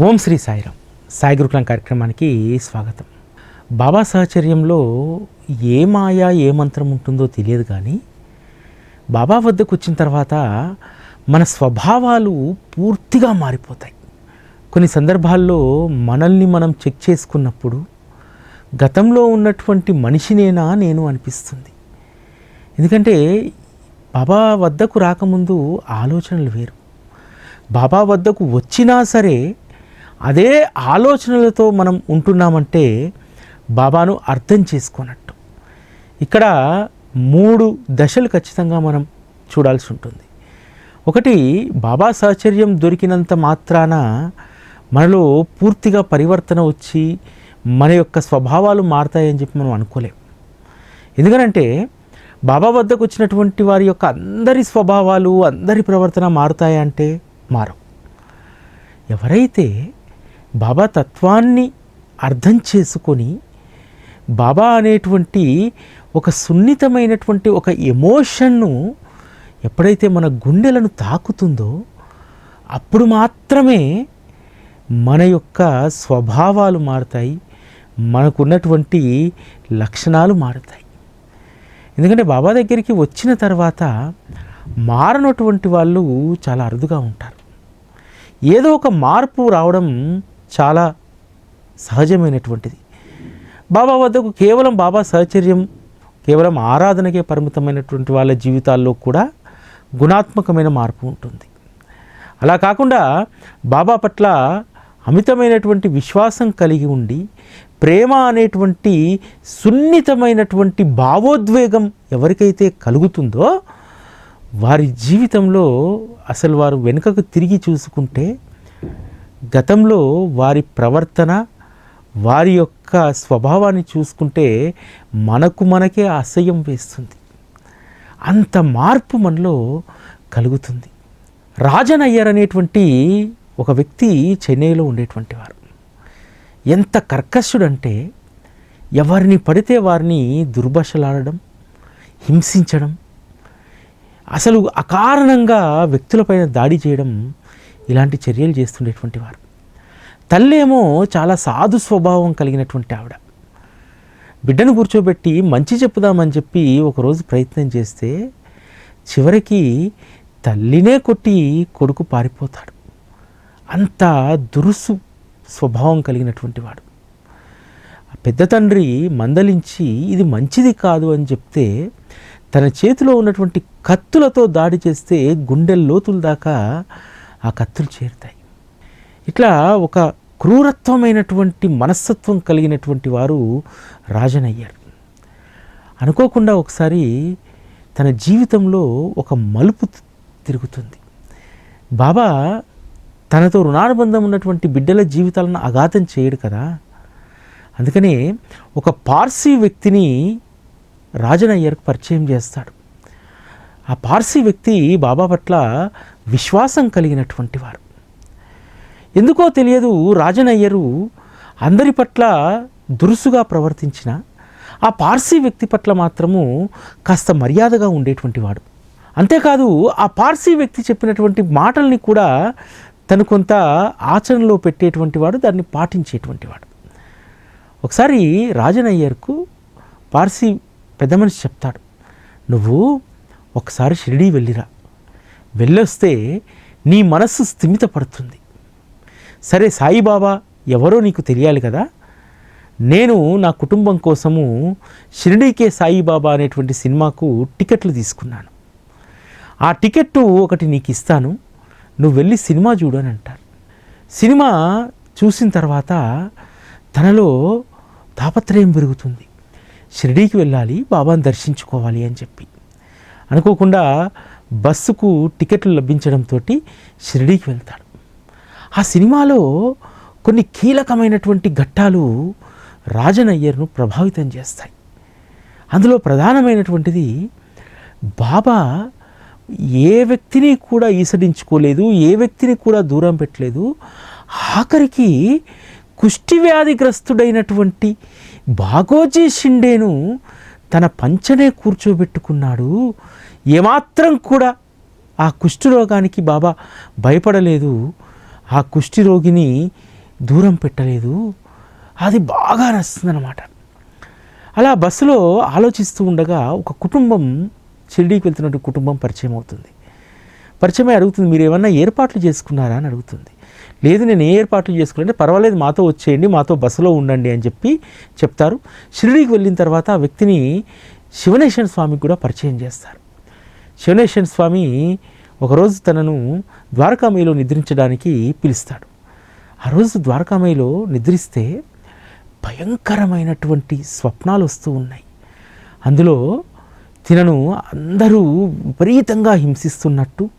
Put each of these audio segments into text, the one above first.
ఓం శ్రీ సాయిరామ్. సాయి గురుకులం కార్యక్రమానికి స్వాగతం. బాబా సహచర్యంలో ఏ మాయా ఏ మంత్రం ఉంటుందో తెలియదు కానీ బాబా వద్దకు వచ్చిన తర్వాత మన స్వభావాలు పూర్తిగా మారిపోతాయి. కొన్ని సందర్భాల్లో మనల్ని మనం చెక్ చేసుకున్నప్పుడు గతంలో ఉన్నటువంటి మనిషినేనా నేను అనిపిస్తుంది. ఎందుకంటే బాబా వద్దకు రాకముందు ఆలోచనలు వేరు. బాబా వద్దకు వచ్చినా సరే అదే ఆలోచనలతో మనం ఉంటున్నామంటే బాబాను అర్థం చేసుకున్నట్టు. ఇక్కడ మూడు దశలు ఖచ్చితంగా మనం చూడాల్సి ఉంటుంది. ఒకటి బాబా సాహచర్యం దొరికినంత మాత్రాన మనలో పూర్తిగా పరివర్తన వచ్చి మన యొక్క స్వభావాలు మారతాయని చెప్పి మనం అనుకోలేం. ఎందుకనంటే బాబా వద్దకు వచ్చినటువంటి వారి యొక్క అందరి స్వభావాలు అందరి ప్రవర్తన మారుతాయంటే మారవు. ఎవరైతే బాబా తత్వాన్ని అర్థం చేసుకొని బాబా అనేటువంటి ఒక సున్నితమైనటువంటి ఒక ఎమోషన్ను ఎప్పుడైతే మన గుండెలను తాకుతుందో అప్పుడు మాత్రమే మన యొక్క స్వభావాలు మారుతాయి మనకున్నటువంటి లక్షణాలు మారుతాయి. ఎందుకంటే బాబా దగ్గరికి వచ్చిన తర్వాత మారనటువంటి వాళ్ళు చాలా అరుదుగా ఉంటారు. ఏదో ఒక మార్పు రావడం చాలా సహజమైనటువంటిది. బాబా వద్దకు కేవలం బాబా సహచర్యం కేవలం ఆరాధనకే పరిమితమైనటువంటి వాళ్ళ జీవితాల్లో కూడా గుణాత్మకమైన మార్పు ఉంటుంది. అలా కాకుండా బాబా పట్ల అమితమైనటువంటి విశ్వాసం కలిగి ఉండి ప్రేమ అనేటువంటి సున్నితమైనటువంటి భావోద్వేగం ఎవరికైతే కలుగుతుందో వారి జీవితంలో అసలు వారు వెనుకకు తిరిగి చూసుకుంటే గతంలో వారి ప్రవర్తన వారి యొక్క స్వభావాన్ని చూసుకుంటే మనకు మనకే అసహ్యం వేస్తుంది. అంత మార్పు మనలో కలుగుతుంది. రాజన్ అయ్యర్ అనేటువంటి ఒక వ్యక్తి చెన్నైలో ఉండేటువంటి వారు. ఎంత కర్కశుడంటే ఎవరిని పడితే వారిని దుర్భాషలాడడం హింసించడం అసలు అకారణంగా వ్యక్తులపైన దాడి చేయడం ఇలాంటి చర్యలు చేస్తుండేటువంటి వారు. తల్లేమో చాలా సాధు స్వభావం కలిగినటువంటి ఆవిడ. బిడ్డను కూర్చోబెట్టి మంచి చెప్పుదామని చెప్పి ఒకరోజు ప్రయత్నం చేస్తే చివరికి తల్లినే కొట్టి కొడుకు పారిపోతాడు. అంత దురుసు స్వభావం కలిగినటువంటి వాడు. పెద్ద తండ్రి మందలించి ఇది మంచిది కాదు అని చెప్తే తన చేతిలో ఉన్నటువంటి కత్తులతో దాడి చేస్తే గుండెల లోతుల దాకా ఆ కత్తులు చేరుతాయి. ఇట్లా ఒక క్రూరత్వమైనటువంటి మనస్తత్వం కలిగినటువంటి వారు రాజనయ్యారు. అనుకోకుండా ఒకసారి తన జీవితంలో ఒక మలుపు తిరుగుతుంది. బాబా తనతో రుణానుబంధం ఉన్నటువంటి బిడ్డల జీవితాలను అఘాతం చేయడు కదా. అందుకనే ఒక పార్సీ వ్యక్తిని రాజనయ్యర్కు పరిచయం చేస్తాడు. ఆ పార్సీ వ్యక్తి బాబా పట్ల విశ్వాసం కలిగినటువంటి వారు. ఎందుకో తెలియదు రాజనయ్యరు అందరి పట్ల దురుసుగా ప్రవర్తించిన ఆ పార్సీ వ్యక్తి పట్ల మాత్రము కాస్త మర్యాదగా ఉండేటువంటి వాడు. అంతేకాదు ఆ పార్సీ వ్యక్తి చెప్పినటువంటి మాటల్ని కూడా తను కొంత ఆచరణలో పెట్టేటువంటి వాడు దాన్ని పాటించేటువంటి వాడు. ఒకసారి రాజనయ్యర్కు పార్సీ పెద్ద మనిషి చెప్తాడు నువ్వు ఒకసారి షిరిడీ వెళ్ళిరా. వెళ్ళొస్తే నీ మనస్సు స్థిమితపడుతుంది. సరే సాయిబాబా ఎవరో నీకు తెలియాలి కదా? నేను నా కుటుంబం కోసము షిరిడీకే సాయిబాబా అనేటువంటి సినిమాకు టికెట్లు తీసుకున్నాను. ఆ టికెట్టు ఒకటి నీకు ఇస్తాను నువ్వు వెళ్ళి సినిమా చూడు అని అంటారు సినిమా చూసిన తర్వాత తనలో తాపత్రయం పెరుగుతుంది. షిరిడీకి వెళ్ళాలి బాబాను దర్శించుకోవాలి అని చెప్పి. అనుకోకుండా బస్సుకు టికెట్లు లభించడంతో షిరిడీకి వెళ్తాడు. ఆ సినిమాలో కొన్ని కీలకమైనటువంటి ఘట్టాలు రాజనయ్యర్ను ప్రభావితం చేస్తాయి. అందులో ప్రధానమైనటువంటిది బాబా ఏ వ్యక్తిని కూడా ఈసడించుకోలేదు ఏ వ్యక్తిని కూడా దూరం పెట్టలేదు ఆఖరికి కుష్టి వ్యాధిగ్రస్తుడైనటువంటి బాగోజీ షిండేను తన పంచనే కూర్చోబెట్టుకున్నాడు. ఏమాత్రం కూడా ఆ కుష్ఠరోగానికి బాబా భయపడలేదు. ఆ కుష్ఠి రోగిని దూరం పెట్టలేదు. అది బాగా నచ్చుతుందన్నమాట అలా బస్సులో ఆలోచిస్తూ ఉండగా ఒక కుటుంబం షిరిడీకి వెళ్తున్నట్టు కుటుంబం పరిచయం అవుతుంది పరిచయమే అడుగుతుంది మీరు ఏమన్నా ఏర్పాట్లు చేసుకున్నారా? అని అడుగుతుంది. లేదు నేను ఏ ఏర్పాట్లు చేసుకున్నాంటే పర్వాలేదు మాతో వచ్చేయండి మాతో బస్సులో ఉండండి అని చెప్పి చెప్తారు. షిరిడీకి వెళ్ళిన తర్వాత ఆ వ్యక్తిని శివనేశ్వర స్వామికి కూడా పరిచయం చేస్తారు. శివనేశ్వర స్వామి ఒకరోజు తనను ద్వారకామయిలో నిద్రించడానికి పిలుస్తాడు. ఆ రోజు ద్వారకామయిలో నిద్రిస్తే భయంకరమైనటువంటి స్వప్నాలు వస్తూ ఉన్నాయి. అందులో తినను అందరూ విపరీతంగా హింసిస్తున్నట్టు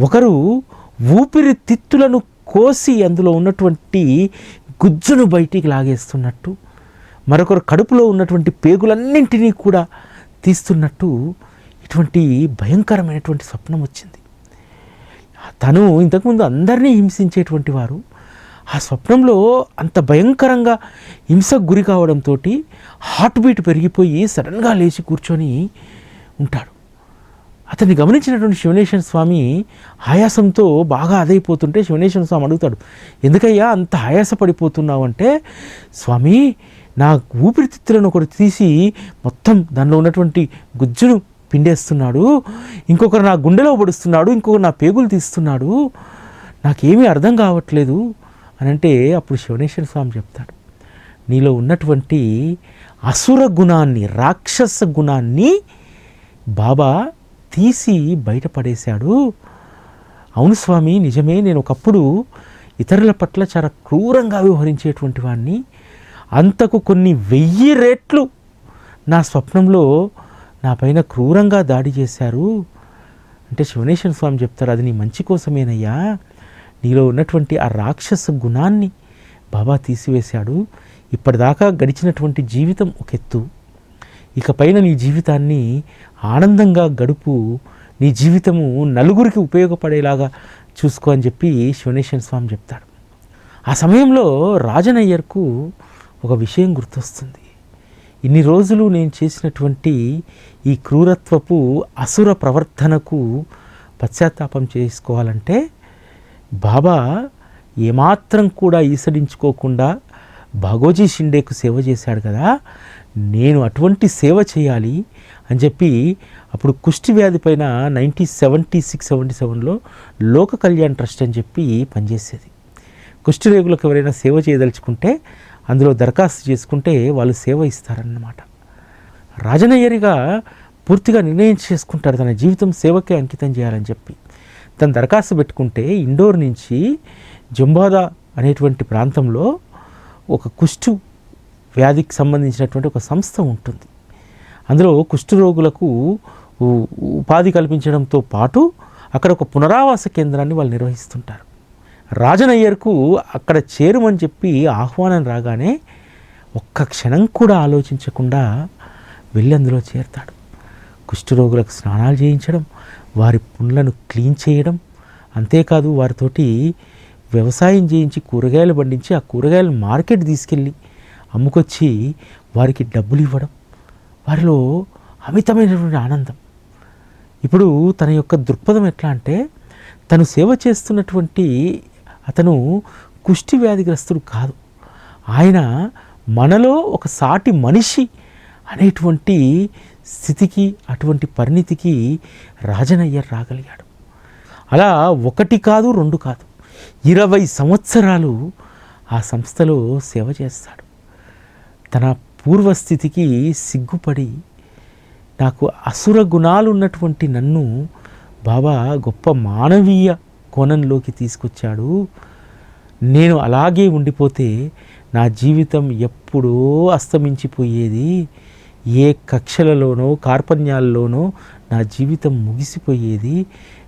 ఒకరు ఊపిరితిత్తులను కోసి అందులో ఉన్నటువంటి గుజ్జును బయటికి లాగేస్తున్నట్టు మరొకరు కడుపులో ఉన్నటువంటి పేగులన్నింటినీ కూడా తీస్తున్నట్టు ఇటువంటి భయంకరమైనటువంటి స్వప్నం వచ్చింది. తను ఇంతకుముందు అందరినీ హింసించేటువంటి వారు ఆ స్వప్నంలో అంత భయంకరంగా హింసకు గురి కావడంతో హార్ట్ బీట్ పెరిగిపోయి సడన్గా లేచి కూర్చొని ఉంటాడు. అతన్ని గమనించినటువంటి శివనేశ్వర స్వామి ఆయాసంతో బాగా అదైపోతుంటే శివనేశ్వర స్వామి అడుగుతాడు ఎందుకయ్యా అంత ఆయాస పడిపోతున్నావు అంటే స్వామి నా ఊపిరితిత్తులను ఒకటి తీసి మొత్తం దానిలో ఉన్నటువంటి గుజ్జును పిండేస్తున్నాడు ఇంకొకరు నా గుండెలో పడుస్తున్నాడు ఇంకొకరు నా పేగులు తీస్తున్నాడు నాకేమీ అర్థం కావట్లేదు అని అంటే అప్పుడు శివనేశ్వర స్వామి చెప్తాడు నీలో ఉన్నటువంటి అసుర గుణాన్ని రాక్షస గుణాన్ని బాబా తీసి బయటపడేశాడు. అవును స్వామి నిజమే నేను ఒకప్పుడు ఇతరుల పట్ల చాలా క్రూరంగా వ్యవహరించేటువంటి వాడిని అంతకు కొన్ని వెయ్యి రేట్లు నా స్వప్నంలో నా పైన క్రూరంగా దాడి చేశారు. అంటే శివనేశ్వర స్వామి చెప్తారు అది నీ మంచి కోసమేనయ్యా. నీలో ఉన్నటువంటి ఆ రాక్షస గుణాన్ని బాబా తీసివేశాడు. ఇప్పటిదాకా గడిచినటువంటి జీవితం ఒక ఎత్తు ఇక పైన నీ జీవితాన్ని ఆనందంగా గడుపు నీ జీవితము నలుగురికి ఉపయోగపడేలాగా చూసుకో అని చెప్పి శివనేశ్వర స్వామి చెప్తాడు. ఆ సమయంలో రాజనయ్యర్కు ఒక విషయం గుర్తొస్తుంది. ఇన్ని రోజులు నేను చేసినటువంటి ఈ క్రూరత్వపు అసుర ప్రవర్తనకు పశ్చాత్తాపం చేసుకోవాలంటే బాబా ఏమాత్రం కూడా ఈసడించుకోకుండా భగోజీ షిండేకు సేవ చేశాడు కదా. నేను అటువంటి సేవ చేయాలి అని చెప్పి అప్పుడు కుష్టి వ్యాధి పైన నైన్టీన్ సెవెంటీ సిక్స్ సెవెంటీ సెవెన్లో లోక కళ్యాణ్ ట్రస్ట్ అని చెప్పి పనిచేసేది. కుష్టి రేగులకు ఎవరైనా సేవ చేయదలుచుకుంటే అందులో దరఖాస్తు చేసుకుంటే వాళ్ళు సేవ ఇస్తారన్నమాట. రాజనయ్యరిగా పూర్తిగా నిర్ణయం చేసుకుంటాడు తన జీవితం సేవకే అంకితం చేయాలని చెప్పి. తను దరఖాస్తు పెట్టుకుంటే ఇండోర్ నుంచి జంబాదా అనేటువంటి ప్రాంతంలో ఒక కుష్టు వ్యాధికి సంబంధించినటువంటి ఒక సంస్థ ఉంటుంది. అందులో కుష్ఠరోగులకు ఉపాధి కల్పించడంతో పాటు అక్కడ ఒక పునరావాస కేంద్రాన్ని వాళ్ళు నిర్వహిస్తుంటారు. రాజనయ్యర్కు అక్కడ చేరుమని చెప్పి ఆహ్వానం రాగానే ఒక్క క్షణం కూడా ఆలోచించకుండా వెళ్ళి అందులో చేరుతాడు. కుష్ఠరోగులకు స్నానాలు చేయించడం వారి పుండ్లను క్లీన్ చేయడం అంతేకాదు వారితోటి వ్యవసాయం చేయించి కూరగాయలు పండించి ఆ కూరగాయలు మార్కెట్ తీసుకెళ్ళి అమ్ముకొచ్చి వారికి డబ్బులు ఇవ్వడం వారిలో అమితమైనటువంటి ఆనందం. ఇప్పుడు తన యొక్క దృక్పథం ఎట్లా అంటే తను సేవ చేస్తున్నటువంటి అతను కుష్టి వ్యాధిగ్రస్తుడు కాదు. ఆయన మనలో ఒక సాటి మనిషి అనేటువంటి స్థితికి అటువంటి పరిణితికి రాజనయ్యర్ రాగలిగాడు. అలా ఒకటి కాదు రెండు కాదు. ఇరవై సంవత్సరాలు ఆ సంస్థలో సేవ చేస్తాడు. తన పూర్వస్థితికి సిగ్గుపడి నాకు అసుర గుణాలు ఉన్నటువంటి నన్ను బాబా గొప్ప మానవీయ కోణంలోకి తీసుకొచ్చాడు. నేను అలాగే ఉండిపోతే నా జీవితం ఎప్పుడో అస్తమించిపోయేది. ఏ కక్షలలోనో కార్పణ్యాల్లోనో నా జీవితం ముగిసిపోయేది.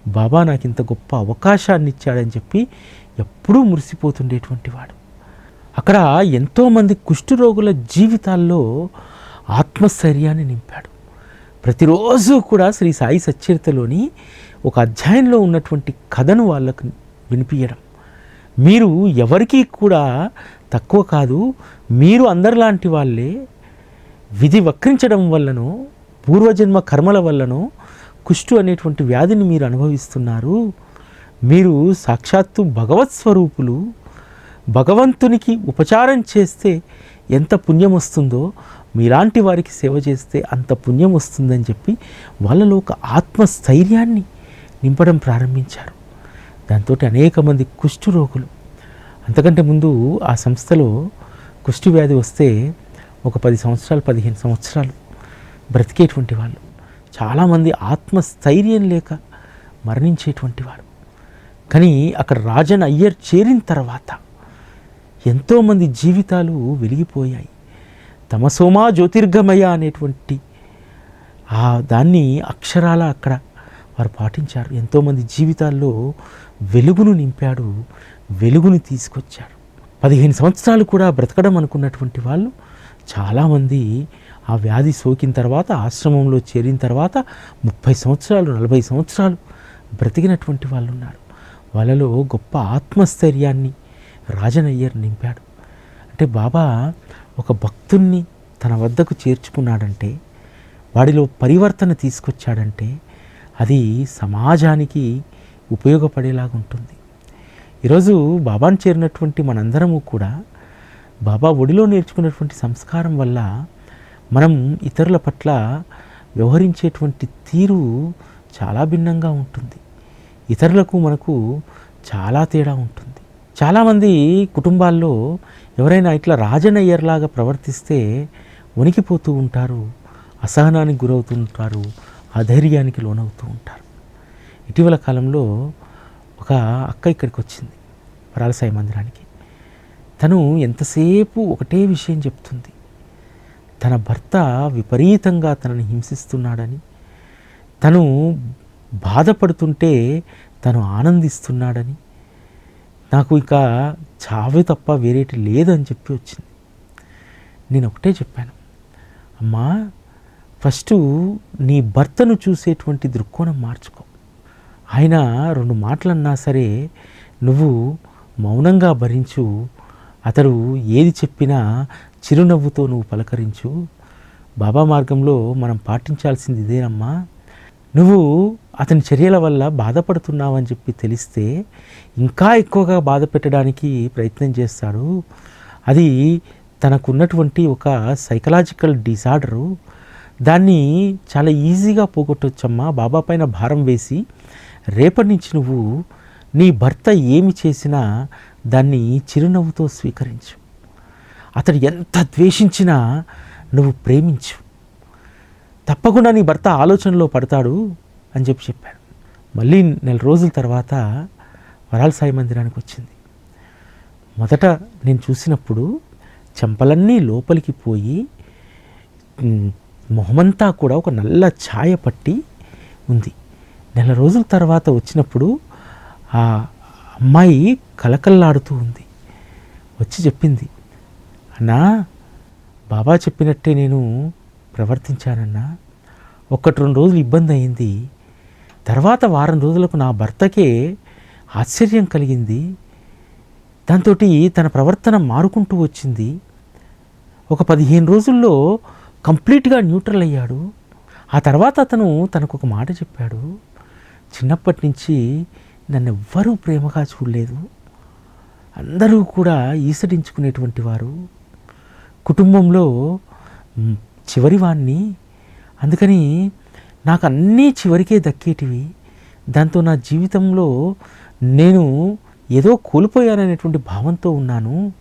బాబా నాకు ఇంత గొప్ప అవకాశాన్ని ఇచ్చాడని చెప్పి ఎప్పుడూ మురిసిపోతుండేటువంటి వాడు. అక్కడ ఎంతోమంది కుష్ఠరోగుల జీవితాల్లో ఆత్మస్థైర్యాన్ని నింపాడు. ప్రతిరోజు కూడా శ్రీ సాయి సచ్చరితలోని ఒక అధ్యాయంలో ఉన్నటువంటి కథను వాళ్ళకు వినిపించడం మీరు ఎవరికీ కూడా తక్కువ కాదు మీరు అందరిలాంటి వాళ్ళే. విధి వక్రించడం వల్లనో పూర్వజన్మ కర్మల వల్లనో కుష్టు అనేటువంటి వ్యాధిని మీరు అనుభవిస్తున్నారు. మీరు సాక్షాత్తు భగవత్ స్వరూపులు. భగవంతునికి ఉపచారం చేస్తే ఎంత పుణ్యం వస్తుందో మీలాంటి వారికి సేవ చేస్తే అంత పుణ్యం వస్తుందని చెప్పి వాళ్ళలో ఒక ఆత్మస్థైర్యాన్ని నింపడం ప్రారంభించారు. దాంతో అనేక మంది కుష్టు రోగులు. అంతకంటే ముందు ఆ సంస్థలో కుష్టి వ్యాధి వస్తే ఒక పది సంవత్సరాలు పదిహేను సంవత్సరాలు బ్రతికేటువంటి వాళ్ళు. చాలామంది ఆత్మస్థైర్యం లేక మరణించేటువంటి వారు కానీ అక్కడ రాజన్ అయ్యర్ చేరిన తర్వాత ఎంతోమంది జీవితాలు వెలిగిపోయాయి. తమసోమా జ్యోతిర్గమయ అనేటువంటి ఆ దాన్ని అక్షరాల అక్కడ వారు పాటించారు. ఎంతోమంది జీవితాల్లో వెలుగును నింపాడు వెలుగుని తీసుకొచ్చాడు పదిహేను సంవత్సరాలు కూడా బ్రతకడం అనుకున్నటువంటి వాళ్ళు చాలామంది ఆ వ్యాధి సోకిన తర్వాత ఆశ్రమంలో చేరిన తర్వాత ముప్పై సంవత్సరాలు నలభై సంవత్సరాలు బ్రతికినటువంటి వాళ్ళు ఉన్నారు వాళ్ళలో గొప్ప ఆత్మస్థైర్యాన్ని రాజనయ్యర్ నింపాడు. అంటే బాబా ఒక భక్తుణ్ణి తన వద్దకు చేర్చుకున్నాడంటే వాడిలో పరివర్తన తీసుకొచ్చాడంటే అది సమాజానికి ఉపయోగపడేలాగా ఉంటుంది. ఈరోజు బాబాను చేరినటువంటి మనందరము కూడా బాబా ఒడిలో నేర్చుకున్నటువంటి సంస్కారం వల్ల మనం ఇతరుల పట్ల వ్యవహరించేటువంటి తీరు చాలా భిన్నంగా ఉంటుంది. ఇతరులకు మనకు చాలా తేడా ఉంటుంది. చాలామంది కుటుంబాల్లో ఎవరైనా ఇట్లా రాజనయ్యర్లాగా ప్రవర్తిస్తే వణికిపోతూ ఉంటారు అసహనానికి గురవుతూ ఉంటారు అధైర్యానికి లోనవుతూ ఉంటారు. ఇటీవల కాలంలో ఒక అక్క ఇక్కడికి వచ్చింది పరాలసాయి మందిరానికి. తను ఎంతసేపు ఒకటే విషయం చెప్తుంది. తన భర్త విపరీతంగా తనని హింసిస్తున్నాడని తను బాధపడుతుంటే తను ఆనందిస్తున్నాడని నాకు ఇక చావే తప్ప వేరేటి లేదని చెప్పి వచ్చింది. నేను ఒకటే చెప్పాను. అమ్మా ఫస్ట్ నీ భర్తను చూసేటువంటి దృక్కోణం మార్చుకో. ఆయన రెండు మాటలన్నా సరే నువ్వు మౌనంగా భరించు. అతడు ఏది చెప్పినా చిరునవ్వుతో నువ్వు పలకరించు. బాబా మార్గంలో మనం పాటించాల్సింది ఇదేనమ్మా. నువ్వు అతని చర్యల వల్ల బాధపడుతున్నావని చెప్పి తెలిస్తే ఇంకా ఎక్కువగా బాధ పెట్టడానికి ప్రయత్నం చేస్తాడు. అది తనకున్నటువంటి ఒక సైకలాజికల్ డిసార్డరు దాన్ని చాలా ఈజీగా పోగొట్టొచ్చమ్మా. బాబా పైన భారం వేసి రేపటి నుంచి నువ్వు నీ భర్త ఏమి చేసినా దాన్ని చిరునవ్వుతో స్వీకరించు. అతడు ఎంత ద్వేషించినా నువ్వు ప్రేమించు. తప్పకుండా నీ భర్త ఆలోచనలో పడతాడు అని చెప్పి చెప్పాను మళ్ళీ నెల రోజుల తర్వాత వరాల సాయి మందిరానికి వచ్చింది. మొదట నేను చూసినప్పుడు చెంపలన్నీ లోపలికి పోయి మొహమంతా కూడా ఒక నల్ల ఛాయ పట్టి ఉంది. నెల రోజుల తర్వాత వచ్చినప్పుడు ఆ అమ్మాయి కలకల్లాడుతూ ఉంది. వచ్చి చెప్పింది అన్నా బాబా చెప్పినట్టే నేను ప్రవర్తించానన్నా? ఒక్కటి రెండు రోజులు ఇబ్బంది అయింది. తర్వాత వారం రోజులకు నా భర్తకే ఆశ్చర్యం కలిగింది. దాంతో తన ప్రవర్తన మారుకుంటూ వచ్చింది. ఒక పదిహేను రోజుల్లో కంప్లీట్గా న్యూట్రల్ అయ్యాడు. ఆ తర్వాత అతను తనకు ఒక మాట చెప్పాడు. చిన్నప్పటి నుంచి నన్ను ఎవ్వరూ ప్రేమగా చూడలేదు. అందరూ కూడా ఈసడించుకునేటువంటి వారు. కుటుంబంలో చివరివాణ్ణి అందుకని నాకు అన్నీ చివరికే దక్కేటివి. దాంతో నా జీవితంలో నేను ఏదో కోల్పోయాననేటువంటి భావంతో ఉన్నాను.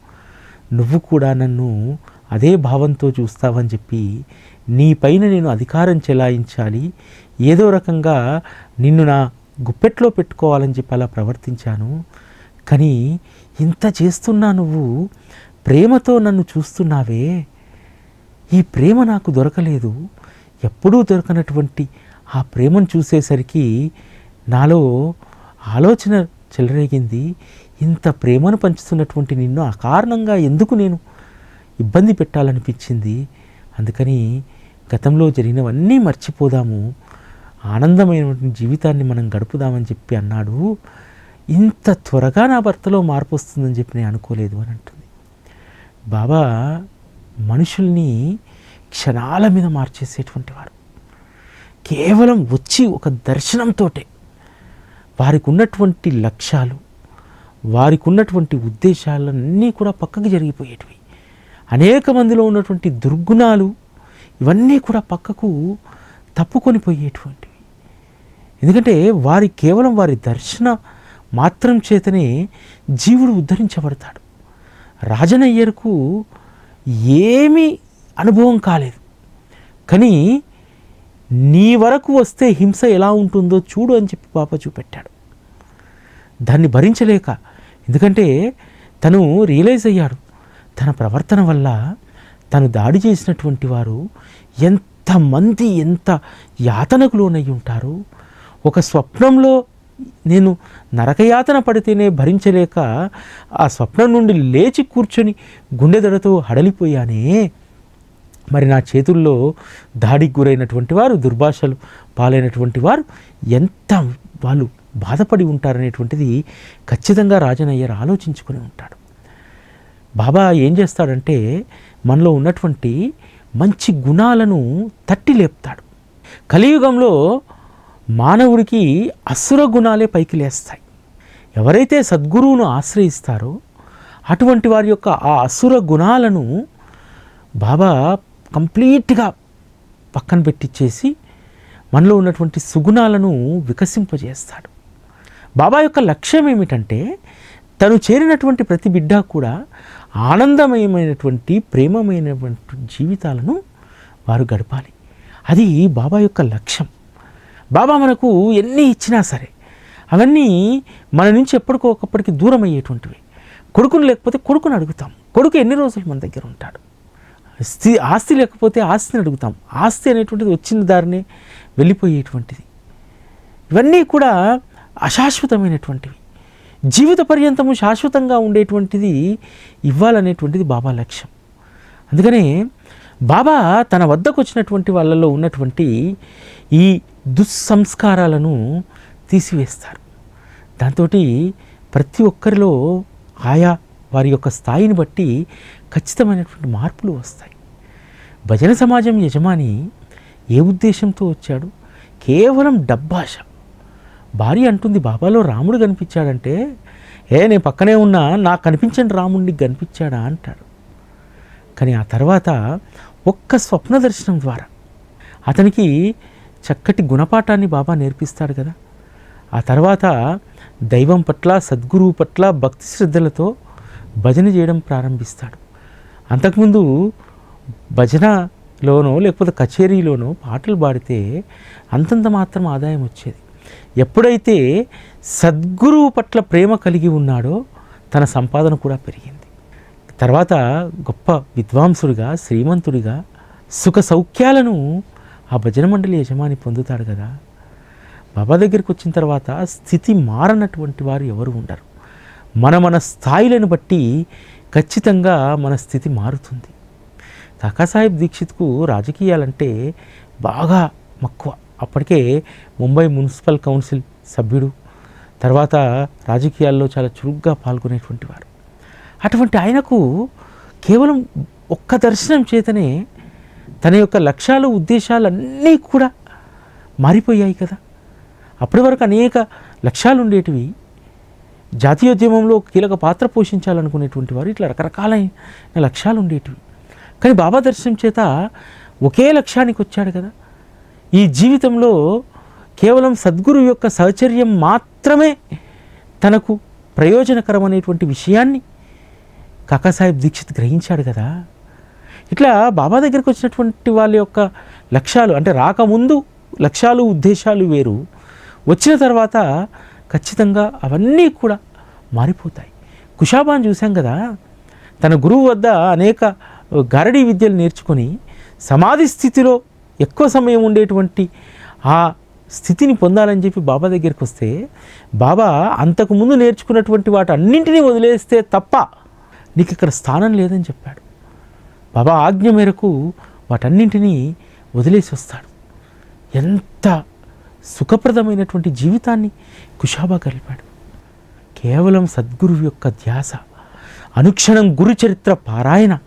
నువ్వు కూడా నన్ను అదే భావంతో చూస్తావని చెప్పి నీ పైన నేను అధికారం చెలాయించాలి. ఏదో రకంగా నిన్ను నా గుప్పెట్లో పెట్టుకోవాలని చెప్పి అలా ప్రవర్తించాను. కానీ ఇంత చేస్తున్నా నువ్వు ప్రేమతో నన్ను చూస్తున్నావే. ఈ ప్రేమ నాకు దొరకలేదు. ఎప్పుడూ దొరకనటువంటి ఆ ప్రేమను చూసేసరికి నాలో ఆలోచన చెలరేగింది. ఇంత ప్రేమను పంచుతున్నటువంటి నిన్ను అకారణంగా ఎందుకు నేను ఇబ్బంది పెట్టాలనిపించింది? అందుకని గతంలో జరిగినవన్నీ మర్చిపోదాము. ఆనందమైనటువంటి జీవితాన్ని మనం గడుపుదామని చెప్పి అన్నాడు. ఇంత త్వరగా నా భర్తలో మార్పు వస్తుందని చెప్పి నేను అనుకోలేదు అని అంటుంది. బాబా మనుషుల్ని క్షణాల మీద మార్చేసేటువంటి వారు. కేవలం వచ్చి ఒక దర్శనంతోటే వారికి ఉన్నటువంటి లక్ష్యాలు వారికి ఉన్నటువంటి ఉద్దేశాలన్నీ కూడా పక్కకి జరిగిపోయేటివి. అనేక మందిలో ఉన్నటువంటి దుర్గుణాలు ఇవన్నీ కూడా పక్కకు తప్పుకొని పోయేటువంటివి. ఎందుకంటే వారి కేవలం వారి దర్శన మాత్రం చేతనే జీవుడు ఉద్ధరించబడతాడు. రాజనయ్యర్కు ఏమీ అనుభవం కాలేదు. కానీ నీ వరకు వస్తే హింస ఎలా ఉంటుందో చూడు అని చెప్పి పాప చూపెట్టాడు. దాన్ని భరించలేక ఎందుకంటే తను రియలైజ్ అయ్యాడు. తన ప్రవర్తన వల్ల తను దాడి చేసినటువంటి వారు ఎంతమంది ఎంత యాతనకు లోనై ఉంటారు. ఒక స్వప్నంలో నేను నరకయాతన పడితేనే భరించలేక ఆ స్వప్నం నుండి లేచి కూర్చొని గుండెదడతో హడలిపోయానే. మరి నా చేతుల్లో దాడికి గురైనటువంటి వారు దుర్భాషలు పాలైనటువంటి వారు ఎంత వాళ్ళు బాధపడి ఉంటారనేటువంటిది ఖచ్చితంగా రాజనయ్యర్ ఆలోచించుకొని ఉంటాడు. బాబా ఏం చేస్తాడంటే మనలో ఉన్నటువంటి మంచి గుణాలను తట్టి లేపుతాడు. కలియుగంలో మానవుడికి అసుర గుణాలే పైకి లేస్తాయి. ఎవరైతే సద్గురువును ఆశ్రయిస్తారో అటువంటి వారి యొక్క ఆ అసుర గుణాలను బాబా కంప్లీట్గా పక్కన పెట్టించేసి మనలో ఉన్నటువంటి సుగుణాలను వికసింపజేస్తాడు. బాబా యొక్క లక్ష్యం ఏమిటంటే తను చేరినటువంటి ప్రతి బిడ్డ కూడా ఆనందమయమైనటువంటి ప్రేమమైనటువంటి జీవితాలను వారు గడపాలి. అది బాబా యొక్క లక్ష్యం. బాబా మనకు ఎన్ని ఇచ్చినా సరే అవన్నీ మన నుంచి ఎప్పటికో ఒకప్పటికి దూరం అయ్యేటువంటివి కొడుకును లేకపోతే కొడుకుని అడుగుతాం. కొడుకు ఎన్ని రోజులు మన దగ్గర ఉంటాడు? స్థి ఆస్తి లేకపోతే ఆస్తిని అడుగుతాం. ఆస్తి అనేటువంటిది వచ్చిన దారిని వెళ్ళిపోయేటువంటిది. ఇవన్నీ కూడా అశాశ్వతమైనటువంటివి. జీవిత పర్యంతము శాశ్వతంగా ఉండేటువంటిది ఇవ్వాలనేటువంటిది బాబా లక్ష్యం. అందుకనే బాబా తన వద్దకు వచ్చినటువంటి వాళ్ళలో ఉన్నటువంటి ఈ దుస్సంస్కారాలను తీసివేస్తారు. దాంతో ప్రతి ఒక్కరిలో ఆయా వారి యొక్క స్థాయిని బట్టి ఖచ్చితమైనటువంటి మార్పులు వస్తాయి. భజన సమాజం యజమాని ఏ ఉద్దేశంతో వచ్చాడు? కేవలం డబ్బాష భార్య అంటుంది బాబాలో రాముడు కనిపించాడంటే ఏ నేను పక్కనే ఉన్నా నాకు కనిపించని రాముడిని కనిపించాడా? అంటాడు. కానీ ఆ తర్వాత ఒక్క స్వప్న దర్శనం ద్వారా అతనికి చక్కటి గుణపాఠాన్ని బాబా నేర్పిస్తాడు కదా. ఆ తర్వాత దైవం పట్ల సద్గురువు పట్ల భక్తి శ్రద్ధలతో భజన చేయడం ప్రారంభిస్తాడు. అంతకుముందు భజనలోనో లేకపోతే కచేరీలోనో పాటలు పాడితే అంతంత మాత్రం ఆదాయం వచ్చేది. ఎప్పుడైతే సద్గురువు పట్ల ప్రేమ కలిగి ఉన్నాడో తన సంపాదన కూడా పెరిగింది. తర్వాత గొప్ప విద్వాంసుడిగా శ్రీమంతుడిగా సుఖ సౌఖ్యాలను ఆ భజన మండలి యజమాని పొందుతాడు కదా. బాబా దగ్గరికి వచ్చిన తర్వాత స్థితి మారనటువంటి వారు ఎవరు ఉండరు. మన మన స్థాయిలను బట్టి ఖచ్చితంగా మన స్థితి మారుతుంది. కాకాసాహెబ్ దీక్షిత్కు రాజకీయాలంటే బాగా మక్కువ. అప్పటికే ముంబై మున్సిపల్ కౌన్సిల్ సభ్యుడు తర్వాత రాజకీయాల్లో చాలా చురుగ్గా పాల్గొనేటువంటి వారు. అటువంటి ఆయనకు కేవలం ఒక్క దర్శనం చేతనే తన యొక్క లక్ష్యాలు ఉద్దేశాలు అన్నీ కూడా మారిపోయాయి కదా. అప్పటి వరకు అనేక లక్ష్యాలు ఉండేటివి. జాతీయోద్యమంలో కీలక పాత్ర పోషించాలనుకునేటువంటి వారు ఇట్లా రకరకాలైన లక్ష్యాలు ఉండేటివి. కానీ బాబా దర్శనం చేత ఒకే లక్ష్యానికి వచ్చాడు కదా. ఈ జీవితంలో కేవలం సద్గురు యొక్క సహచర్యం మాత్రమే తనకు ప్రయోజనకరమనేటువంటి విషయాన్ని కాకాసాహెబ్ దీక్షిత్ గ్రహించాడు కదా. ఇట్లా బాబా దగ్గరికి వచ్చినటువంటి వాళ్ళ యొక్క లక్ష్యాలు అంటే రాకముందు లక్ష్యాలు ఉద్దేశాలు వేరు. వచ్చిన తర్వాత ఖచ్చితంగా అవన్నీ కూడా మారిపోతాయి. కుషాబాన్ చూసాం కదా. తన గురువు వద్ద అనేక గరడి విద్యలు నేర్చుకొని సమాధి స్థితిలో ఎక్కువ సమయం ఉండేటువంటి ఆ స్థితిని పొందాలని చెప్పి బాబా దగ్గరికి వస్తే బాబా అంతకుముందు నేర్చుకున్నటువంటి వాటి అన్నింటినీ వదిలేస్తే తప్ప నీకు ఇక్కడ స్థానం లేదని చెప్పాడు. బాబా ఆజ్ఞ మేరకు వాటన్నింటినీ వదిలేసి వస్తాడు. ఎంత సుఖప్రదమైనటువంటి జీవితాన్ని కుషాబా కలిపాడు కేవలం సద్గురువు యొక్క ధ్యాస అనుక్షణం గురు చరిత్ర పారాయణ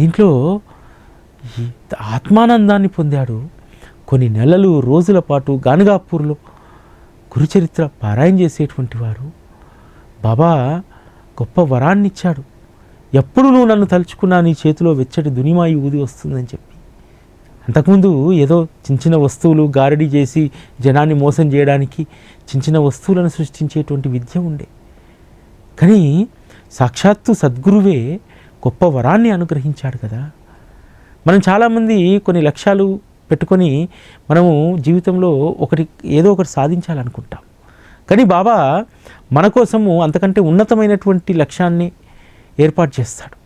దీంట్లో ఆత్మానందాన్ని పొందాడు. కొన్ని నెలలు రోజుల పాటు గానగాపూర్లో గురుచరిత్ర పారాయణ చేసేటువంటి వారు బాబా గొప్ప వరాన్ని ఇచ్చాడు. ఎప్పుడు నువ్వు నన్ను తలుచుకున్నా నీ చేతిలో వెచ్చటి దునిమాయి ఊది వస్తుందని చెప్పి. అంతకుముందు ఏదో చిన్న చిన్న వస్తువులు గారడీ చేసి జనాన్ని మోసం చేయడానికి చిన్న చిన్న వస్తువులను సృష్టించేటువంటి విద్య ఉండే. కానీ సాక్షాత్తు సద్గురువే గొప్ప వరాన్ని అనుగ్రహించాడు కదా. మనం చాలామంది కొన్ని లక్ష్యాలు పెట్టుకొని మనము జీవితంలో ఒకటి ఏదో ఒకటి సాధించాలనుకుంటాం. కానీ బాబా మన కోసము అంతకంటే ఉన్నతమైనటువంటి లక్ష్యాన్ని ఏర్పాటు చేస్తాడు.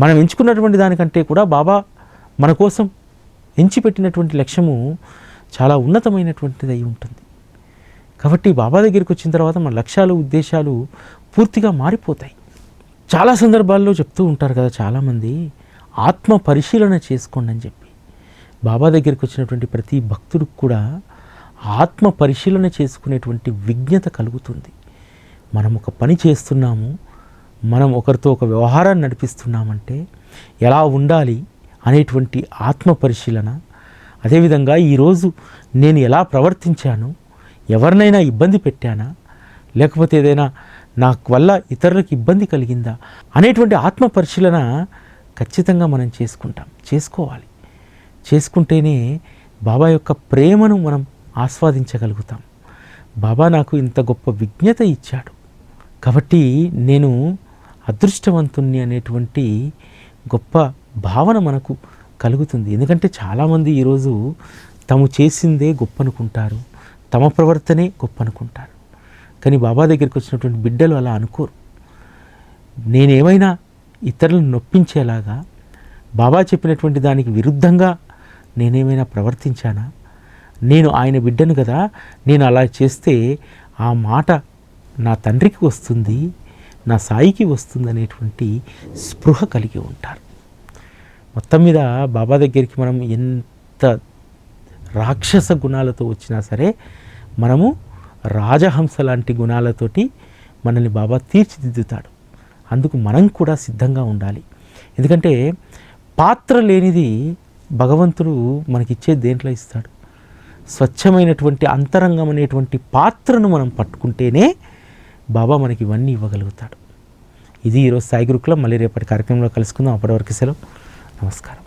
మనం ఎంచుకున్నటువంటి దానికంటే కూడా బాబా మన కోసం ఎంచిపెట్టినటువంటి లక్ష్యము చాలా ఉన్నతమైనటువంటిది అయి ఉంటుంది. కాబట్టి బాబా దగ్గరికి వచ్చిన తర్వాత మన లక్ష్యాలు ఉద్దేశాలు పూర్తిగా మారిపోతాయి. చాలా సందర్భాల్లో చెప్తూ ఉంటారు కదా చాలామంది ఆత్మ పరిశీలన చేసుకోండి అని చెప్పి. బాబా దగ్గరికి వచ్చినటువంటి ప్రతి భక్తుడికి కూడా ఆత్మ పరిశీలన చేసుకునేటువంటి విజ్ఞత కలుగుతుంది. మనం ఒక పని చేస్తున్నాము మనం ఒకరితో ఒక వ్యవహారాన్ని నడిపిస్తున్నామంటే ఎలా ఉండాలి అనేటువంటి ఆత్మ పరిశీలన అదేవిధంగా ఈరోజు నేను ఎలా ప్రవర్తించాను ఎవరినైనా ఇబ్బంది పెట్టానా లేకపోతే ఏదైనా నాకు వల్ల ఇతరులకు ఇబ్బంది కలిగిందా అనేటువంటి ఆత్మ పరిశీలన ఖచ్చితంగా మనం చేసుకుంటాం. చేసుకోవాలి. చేసుకుంటేనే బాబా యొక్క ప్రేమను మనం ఆస్వాదించగలుగుతాం. బాబా నాకు ఇంత గొప్ప విజ్ఞత ఇచ్చాడు. కాబట్టి నేను అదృష్టవంతుణ్ణి అనేటువంటి గొప్ప భావన మనకు కలుగుతుంది. ఎందుకంటే చాలామంది ఈరోజు తాము చేసిందే గొప్ప అనుకుంటారు తమ ప్రవర్తనే గొప్ప అనుకుంటారు కానీ బాబా దగ్గరికి వచ్చినటువంటి బిడ్డలు అలా అనుకోరు. నేనేమైనా ఇతరులను నొప్పించేలాగా బాబా చెప్పినటువంటి దానికి విరుద్ధంగా నేనేమైనా ప్రవర్తించానా? నేను ఆయన బిడ్డను కదా నేను అలా చేస్తే ఆ మాట నా తండ్రికి వస్తుంది నా సాయికి వస్తుంది అనేటువంటి స్పృహ కలిగి ఉంటారు. మొత్తం మీద బాబా దగ్గరికి మనం ఎంత రాక్షస గుణాలతో వచ్చినా సరే మనము రాజహంస లాంటి గుణాలతోటి మనల్ని బాబా తీర్చిదిద్దుతాడు. అందుకు మనం కూడా సిద్ధంగా ఉండాలి. ఎందుకంటే పాత్ర లేనిది భగవంతుడు మనకిచ్చే దేంట్లో ఇస్తాడు. స్వచ్ఛమైనటువంటి అంతరంగం అనేటువంటి పాత్రను మనం పట్టుకుంటేనే బాబా మనకి ఇవన్నీ ఇవ్వగలుగుతాడు. ఇది ఈరోజు సాయి గురుకులం మళ్ళీ రేపటి కార్యక్రమంలో కలుసుకుందాం. అప్పటివరకు సెలవు. నమస్కారం.